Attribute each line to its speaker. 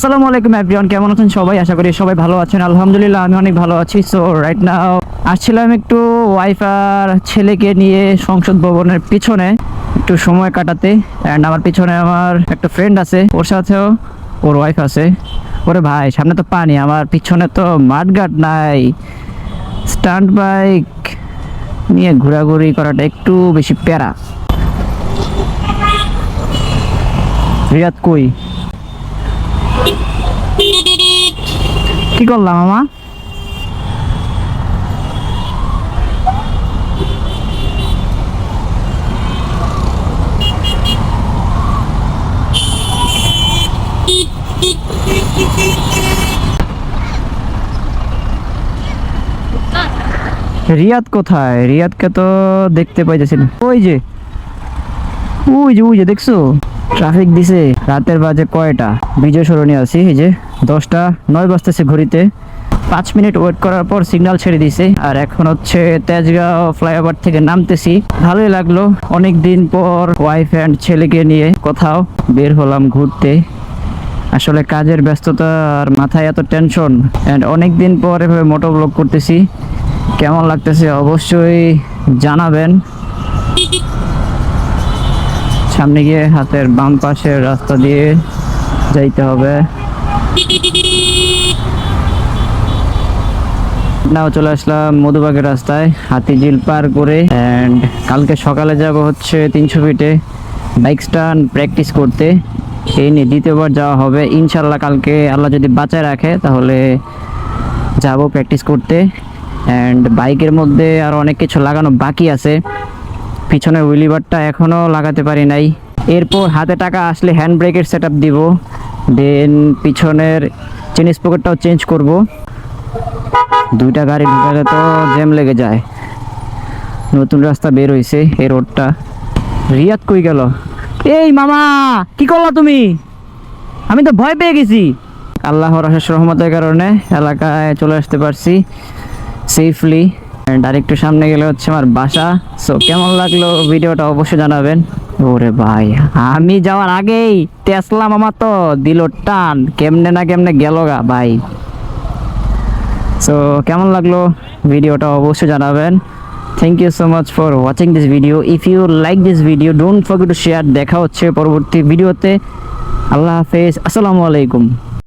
Speaker 1: আসসালামু আলাইকুম এভরিওয়ান কেমন আছেন সবাই? আশা করি সবাই ভালো আছেন। আলহামদুলিল্লাহ, আমি অনেক ভালো আছি। সো রাইট নাও আসছিলাম একটু ওয়াইফ আর ছেলেকে নিয়ে সংসদ ভবনের পিছনে, একটু সময় কাটাতে। অ্যান্ড আমার পিছনে আমার একটা ফ্রেন্ড আছে, ওর সাথেও ওর ওয়াইফ আছে। ওরে ভাই, সামনে তো পানি, আমার পিছনে তো মাঠঘাট নাই। স্টান্ট বাইক নিয়ে ঘোরাঘুরি করাটা একটু বেশি প্যারা। রিয়াদ কই? কি করলাম মামা? রিয়াদ কোথায়? রিয়াদকে তো দেখতে পাইতেছি ওই যে। ওই যে ওই যে, দেখছ? ট্রাফিক দিছে। রাতের বাজে কয়টা? বিজয় সরণি আছি, এই যে। দশটা, নয় বাজতেছে ঘড়িতে। পাঁচ মিনিট ওয়েট করার পর সিগন্যাল ছেড়ে দিছে আর এখন হচ্ছে তেজগাঁও ফ্লাইওভার থেকে নামতেছি। ভালোই লাগল। অনেক দিন পর ওয়াইফ অ্যান্ড ছেলেকে নিয়ে কোথাও বের হলাম ঘুরতে। আসলে কাজের ব্যস্ততা আর মাথায় এত টেনশন অ্যান্ড অনেক দিন পর এভাবে মোটো ব্লগ করতেছি। কেমন লাগতেছে অবশ্যই জানাবেন। সামনে গিয়ে হাতের বাম পাশের রাস্তা দিয়ে যাইতে হবে। নাও চলে আসলাম মধুবাগের রাস্তায় হাতিঝিল পার করে অ্যান্ড কালকে সকালে যাব হচ্ছে তিনশো ফিটে বাইক স্টান্ট প্র্যাকটিস করতে। এই নিয়ে দ্বিতীয়বার যাওয়া হবে। ইনশাল্লাহ কালকে আল্লাহ যদি বাঁচায় রাখে, তাহলে যাব প্র্যাকটিস করতে। অ্যান্ড বাইকের মধ্যে আর অনেক কিছু লাগানো বাকি আছে। পিছনের উইলিবারটা এখনও লাগাতে পারি নাই। এরপর হাতে টাকা আসলে হ্যান্ড ব্রেকের সেট আপ দিব। দেন পিছনের চেনিস পকেটটাও চেঞ্জ করব। দুইটা গাড়ি ঢুকালে তো জ্যাম লেগে যায়। নতুন রাস্তা বের হয়েছে এই রোডটা রিয়াদ কই গেল? এই মামা, কি করলা তুমি? আমি তো ভয় পেয়ে গেছি। আল্লাহর অশেষ রহমতের কারণে এলাকায় চলে আসতে পারছি সেফলি অ্যান্ড আরেকটু সামনে গেলে হচ্ছে আমার বাসা। সো কেমন লাগল ভিডিওটা অবশ্যই জানাবেন। ওরে ভাই, আমি যাওয়ার আগেই টেসলাম আমার তো দিল টান। কেমনে না কেমনে গেল গা ভাই। সো কেমন লাগল ভিডিওটা অবশ্যই জানাবেন। Thank you so much for watching this video if you like this video don't forget to share দেখা হচ্ছে পরবর্তী ভিডিওতে আল্লাহ হাফেজ। আসসালামু আলাইকুম।